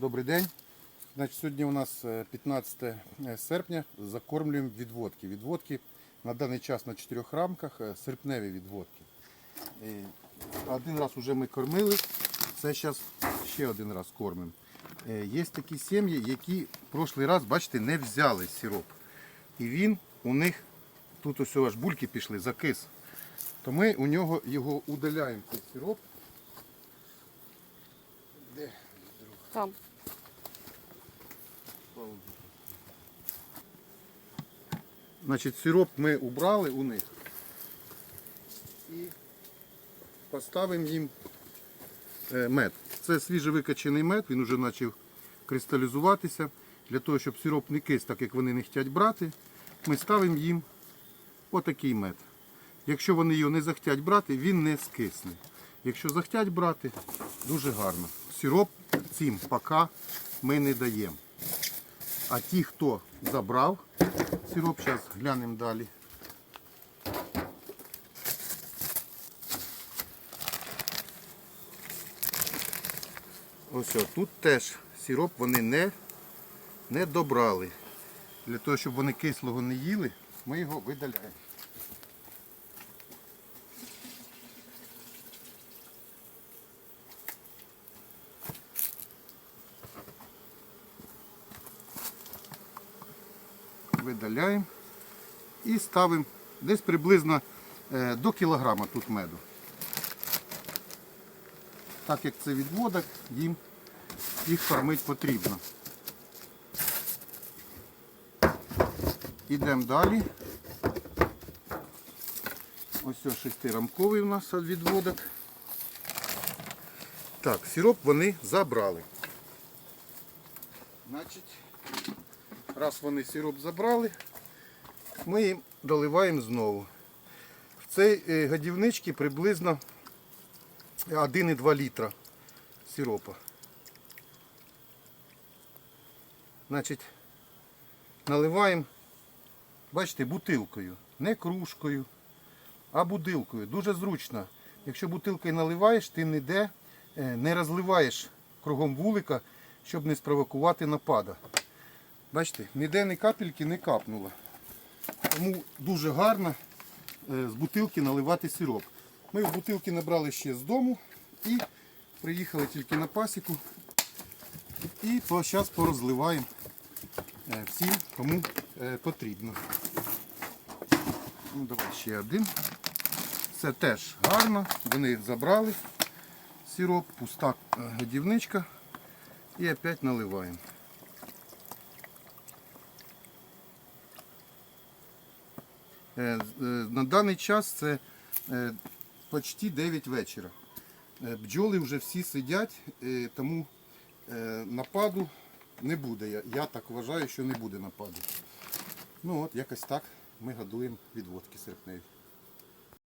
Добрий день. Значить, сьогодні у нас е, 15 серпня. Закормлюємо відводки. Відводки на даний час на чотирьох рамках е, серпневі відводки. Е, Один раз вже ми кормили, це зараз ще один раз кормимо. Е, Є такі сім'ї, які в прошлий раз, бачите, не взяли сироп. І він у них тут ось аж бульки пішли, закис. То ми у нього його удаляємо цей сироп. Де? Там. Значить, сироп ми убрали у них і поставимо їм е, мед. Це свіжовикачений мед, він вже почав кристалізуватися. Для того, щоб сироп не кис, так як вони не хочуть брати, ми ставимо їм отакий мед. Якщо вони його не захотять брати, він не скисне. Якщо захотять брати, дуже гарно. Сироп цим поки ми не даємо. А ті, хто забрав сироп, зараз глянемо далі. Ось тут теж сироп вони не, не добрали. Для того, щоб вони кислого не їли, ми його видаляємо. Видаляємо і ставимо десь приблизно е, до кілограма тут меду. Так як це відводок, їм їх фармити потрібно. Ідемо далі. Ось ось шестирамковий у нас відводок. Так, сироп вони забрали. Значить, Раз вони сироп забрали, ми їм доливаємо знову. В цій е, годівничці приблизно 1,2 літра сиропа. Значить, наливаємо, бачите, бутилкою, не кружкою, а бутилкою. Дуже зручно. Якщо бутилкою наливаєш, ти ніде е, не розливаєш кругом вулика, щоб не спровокувати напада. Бачите, ніде ні капельки не капнуло. Тому дуже гарно е, з бутилки наливати сироп. Ми в бутилки набрали ще з дому і приїхали тільки на пасіку. І зараз порозливаємо е, всім, кому е, потрібно. Ну, Давай ще один. Це теж гарно. Вони забрали сироп, пуста годівничка. І опять наливаємо. На даний час це е, почти 9 вечора. Е, Бджоли вже всі сидять, е, тому е, нападу не буде. Я так вважаю, що не буде нападу. Ну от якось так ми годуємо відводки серпневі.